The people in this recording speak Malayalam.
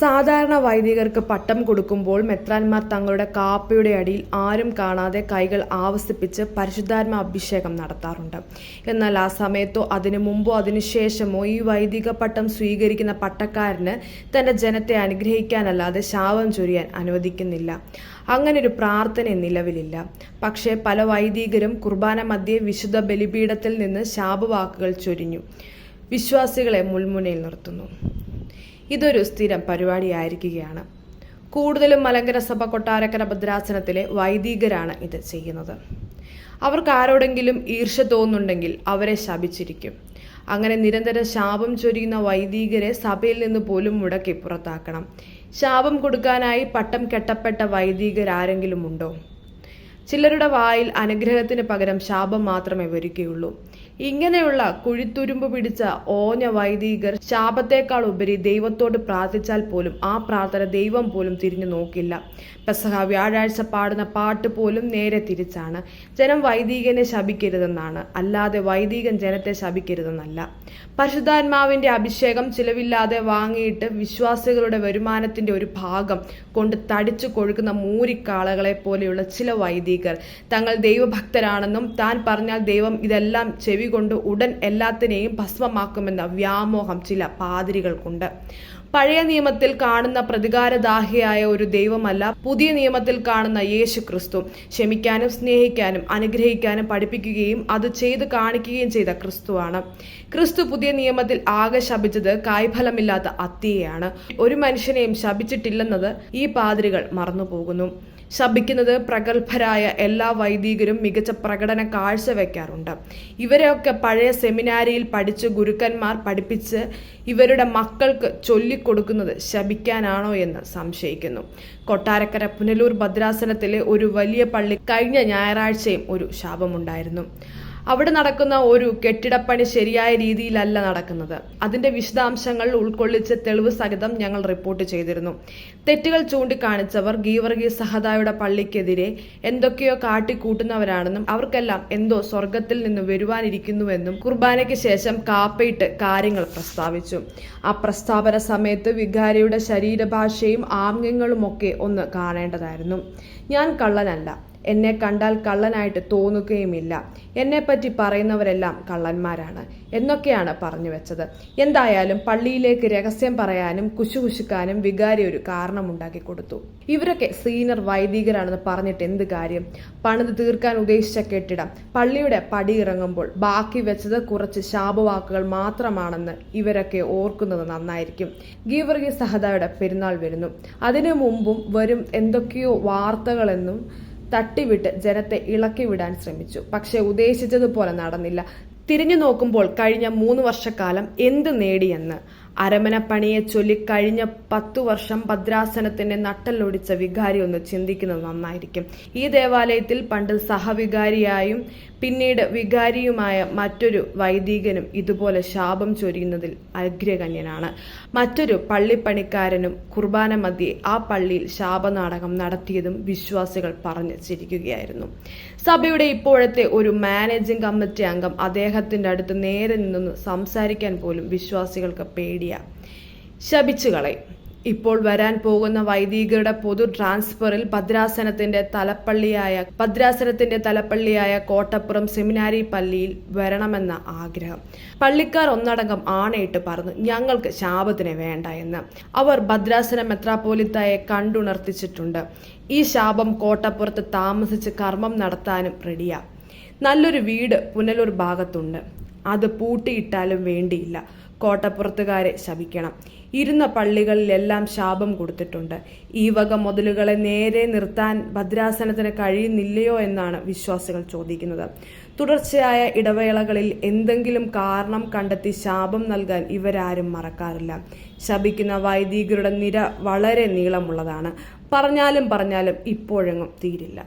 സാധാരണ വൈദികർക്ക് പട്ടം കൊടുക്കുമ്പോൾ മെത്രാന്മാർ തങ്ങളുടെ കാപ്പയുടെ അടിയിൽ ആരും കാണാതെ കൈകൾ ആവസിപ്പിച്ച് പരിശുദ്ധാത്മ അഭിഷേകം നടത്താറുണ്ട്. എന്നാൽ ആ സമയത്തോ അതിനു മുമ്പോ അതിനുശേഷമോ ഈ വൈദിക പട്ടം സ്വീകരിക്കുന്ന പട്ടക്കാരന് തന്റെ ജനത്തെ അനുഗ്രഹിക്കാനല്ലാതെ ശാപം ചൊരിയാൻ അനുവദിക്കുന്നില്ല. അങ്ങനെ ഒരു പ്രാർത്ഥന നിലവിലില്ല. പക്ഷേ പല വൈദികരും കുർബാന മധ്യേ വിശുദ്ധ ബലിപീഠത്തിൽ നിന്ന് ശാപവാക്കുകൾ ചൊരിഞ്ഞു. വിശ്വാസികളെ മുൾമുനയിൽ നിർത്തുന്നു. ഇതൊരു സ്ഥിരം പരിപാടിയായിരിക്കുകയാണ്. കൂടുതലും മലങ്കര സഭ കൊട്ടാരക്കര ഭദ്രാസനത്തിലെ വൈദികരാണ് ഇത് ചെയ്യുന്നത്. അവർക്ക് ആരോടെങ്കിലും ഈർഷ്യ തോന്നുന്നുണ്ടെങ്കിൽ അവരെ ശപിച്ചിരിക്കും. അങ്ങനെ നിരന്തര ശാപം ചൊരിയുന്ന വൈദികരെ സഭയിൽ നിന്ന് പോലും മുടക്കി പുറത്താക്കണം. ശാപം കൊടുക്കാനായി പട്ടം കെട്ടപ്പെട്ട വൈദികരാരെങ്കിലും ഉണ്ടോ? ചിലരുടെ വായിൽ അനുഗ്രഹത്തിന് പകരം ശാപം മാത്രമേ വരികയുള്ളൂ. ഇങ്ങനെയുള്ള കുഴിത്തുരുമ്പ് പിടിച്ച ഓഞ്ഞ വൈദികർ ശാപത്തേക്കാൾ ഉപരി ദൈവത്തോട് പ്രാർത്ഥിച്ചാൽ പോലും ആ പ്രാർത്ഥന ദൈവം പോലും തിരിഞ്ഞു നോക്കില്ല. പെസഹ വ്യാഴാഴ്ച പാടുന്ന പാട്ട് പോലും നേരെ തിരിച്ചാണ്. ജനം വൈദികനെ ശപിക്കരുതെന്നാണ്. അല്ലാതെ വൈദികൻ ജനത്തെ ശപിക്കരുതെന്നല്ല. പരിശുദ്ധാത്മാവിന്റെ അഭിഷേകം ചിലവില്ലാതെ വാങ്ങിയിട്ട് വിശ്വാസികളുടെ വരുമാനത്തിന്റെ ഒരു ഭാഗം കൊണ്ട് തടിച്ചു കൊഴുക്കുന്ന മൂരിക്കാളകളെ പോലെയുള്ള ചില വൈദികർ തങ്ങൾ ദൈവഭക്തരാണെന്നും താൻ പറഞ്ഞാൽ ദൈവം ഇതെല്ലാം ചെവി കൊണ്ട് ഉടൻ എല്ലാത്തിനെയും ഭസ്മമാക്കുമെന്ന വ്യാമോഹം ചില പാതിരികൾക്കുണ്ട്. പഴയ നിയമത്തിൽ കാണുന്ന പ്രതികാരദാഹിയായ ഒരു ദൈവമല്ല പുതിയ നിയമത്തിൽ കാണുന്ന യേശു ക്രിസ്തു ക്ഷമിക്കാനും സ്നേഹിക്കാനും അനുഗ്രഹിക്കാനും പഠിപ്പിക്കുകയും അത് ചെയ്ത് കാണിക്കുകയും ചെയ്ത ക്രിസ്തുവാണ്. ക്രിസ്തു പുതിയ നിയമത്തിൽ ആകെ ശപിച്ചത് കായ്ഫലമില്ലാത്ത അത്തിയെയാണ്. ഒരു മനുഷ്യനെയും ശപിച്ചിട്ടില്ലെന്നത് ഈ പാതിരികൾ മറന്നുപോകുന്നു. ശപിക്കുന്നത് പ്രഗത്ഭരായ എല്ലാ വൈദികരും മികച്ച പ്രകടന പ്രകടനം കാഴ്ചവെക്കാറുണ്ട് ഇവരെയൊക്കെ പഴയ സെമിനാരിയിൽ പഠിച്ച് ഗുരുക്കന്മാർ പഠിപ്പിച്ച് ഇവരുടെ മക്കൾക്ക് ചൊല്ലിക്കൊടുക്കുന്നത് ശപിക്കാനാണോ എന്ന് സംശയിക്കുന്നു. കൊട്ടാരക്കര പുനലൂർ ഭദ്രാസനത്തിലെ ഒരു വലിയ പള്ളി കഴിഞ്ഞ ഞായറാഴ്ചയും ഒരു ശാപമുണ്ടായിരുന്നു. അവിടെ നടക്കുന്ന ഒരു കെട്ടിടപ്പണി ശരിയായ രീതിയിലല്ല നടക്കുന്നത്. അതിന്റെ വിശദാംശങ്ങൾ ഉൾക്കൊള്ളിച്ച് തെളിവ് സഹിതം ഞങ്ങൾ റിപ്പോർട്ട് ചെയ്തിരുന്നു. തെറ്റുകൾ ചൂണ്ടിക്കാണിച്ചവർ ഗീവർഗീ സഹദായുടെ പള്ളിക്കെതിരെ എന്തൊക്കെയോ കാട്ടിക്കൂട്ടുന്നവരാണെന്നും അവർക്കെല്ലാം എന്തോ സ്വർഗത്തിൽ നിന്ന് വരുവാനിരിക്കുന്നുവെന്നും കുർബാനയ്ക്ക് ശേഷം കാപ്പയിട്ട് കാര്യങ്ങൾ പ്രസ്താവിച്ചു. ആ പ്രസ്താവന സമയത്ത് വികാരിയുടെ ശരീരഭാഷയും ആംഗ്യങ്ങളുമൊക്കെ ഒന്ന് കാണേണ്ടതായിരുന്നു. ഞാൻ കള്ളനല്ല. എന്നെ കണ്ടാൽ കള്ളനായിട്ട് തോന്നുകയുമില്ല. എന്നെപ്പറ്റി പറയുന്നവരെല്ലാം കള്ളന്മാരാണ് എന്നൊക്കെയാണ് പറഞ്ഞു വെച്ചത്. എന്തായാലും പള്ളിയിലേക്ക് രഹസ്യം പറയാനും കുശുകുശുക്കാനും വികാരി ഒരു കാരണമുണ്ടാക്കി കൊടുത്തു. ഇവരൊക്കെ സീനിയർ വൈദികരാണെന്ന് പറഞ്ഞിട്ട് എന്ത് കാര്യം? പണിത് തീർക്കാൻ ഉദ്ദേശിച്ച കെട്ടിടം. പള്ളിയുടെ പടി ഇറങ്ങുമ്പോൾ ബാക്കി വെച്ചത് കുറച്ച് ശാപവാക്കുകൾ മാത്രമാണെന്ന് ഇവരൊക്കെ ഓർക്കുന്നത് നന്നായിരിക്കും. ഗീവർഗി സഹദയുടെ പെരുന്നാൾ വരുന്നു. അതിനു മുമ്പും വരും എന്തൊക്കെയോ വാർത്തകളെന്നും തട്ടിവിട്ട് ജനത്തെ ഇളക്കി വിടാൻ ശ്രമിച്ചു. പക്ഷെ ഉദ്ദേശിച്ചതുപോലെ നടന്നില്ല. തിരിഞ്ഞു നോക്കുമ്പോൾ കഴിഞ്ഞ മൂന്ന് വർഷക്കാലം എന്ത് നേടിയെന്ന് അരമന പണിയെ ചൊല്ലി കഴിഞ്ഞ പത്തു വർഷം ഭദ്രാസനത്തിന്റെ നട്ടലൊടിച്ച വികാരി ഒന്ന് ചിന്തിക്കുന്നത് നന്നായിരിക്കും. ഈ ദേവാലയത്തിൽ പണ്ട് സഹവികാരിയായും പിന്നീട് വികാരിയുമായ മറ്റൊരു വൈദികനും ഇതുപോലെ ശാപം ചൊരിയുന്നതിൽ അഗ്രഗണ്യനാണ്. മറ്റൊരു പള്ളിപ്പണിക്കാരനും കുർബാന മധ്യേ ആ പള്ളിയിൽ ശാപനാടകം നടത്തിയതും വിശ്വാസികൾ പറഞ്ഞു ചിരിക്കുകയായിരുന്നു. സഭയുടെ ഇപ്പോഴത്തെ ഒരു മാനേജിംഗ് കമ്മിറ്റി അംഗം അദ്ദേഹത്തിന്റെ അടുത്ത് നേരെ നിന്നൊന്ന് സംസാരിക്കാൻ പോലും വിശ്വാസികൾക്ക് പേടിയാണ് ശപിച്ചു കളയും. ഇപ്പോൾ വരാൻ പോകുന്ന വൈദികരുടെ പൊതു ട്രാൻസ്ഫറിൽ ഭദ്രാസനത്തിന്റെ തലപ്പള്ളിയായ ഭദ്രാസനത്തിന്റെ തലപ്പള്ളിയായ കോട്ടപ്പുറം സെമിനാരി പള്ളിയിൽ വരണമെന്ന ആഗ്രഹം. പള്ളിക്കാർ ഒന്നടങ്കം ആണയിട്ട് പറഞ്ഞു ഞങ്ങൾക്ക് ശാപത്തിനെ വേണ്ട എന്ന്. അവർ ഭദ്രാസന മെത്രാപ്പോലിത്തായെ കണ്ടുണർത്തിച്ചിട്ടുണ്ട്. ഈ ശാപം കോട്ടപ്പുറത്ത് താമസിച്ച് കർമ്മം നടത്താനും റെഡിയാ. നല്ലൊരു വീട് പുനലൂർ ഭാഗത്തുണ്ട്. അത് പൂട്ടിയിട്ടാലും വേണ്ടിയില്ല. കോട്ടപ്പുറത്തുകാരെ ശപിക്കണം. ഇരുന്ന പള്ളികളിലെല്ലാം ശാപം കൊടുത്തിട്ടുണ്ട്. ഈ വക മുതലുകളെ നേരെ നിർത്താൻ ഭദ്രാസനത്തിന് കഴിയുന്നില്ലയോ എന്നാണ് വിശ്വാസികൾ ചോദിക്കുന്നത്. തുടർച്ചയായ ഇടവേളകളിൽ എന്തെങ്കിലും കാരണം കണ്ടെത്തി ശാപം നൽകാൻ ഇവരാരും മറക്കാറില്ല. ശപിക്കുന്ന വൈദികരുടെ നിര വളരെ നീളമുള്ളതാണ്. പറഞ്ഞാലും പറഞ്ഞാലും ഇപ്പോഴെങ്ങും തീരില്ല.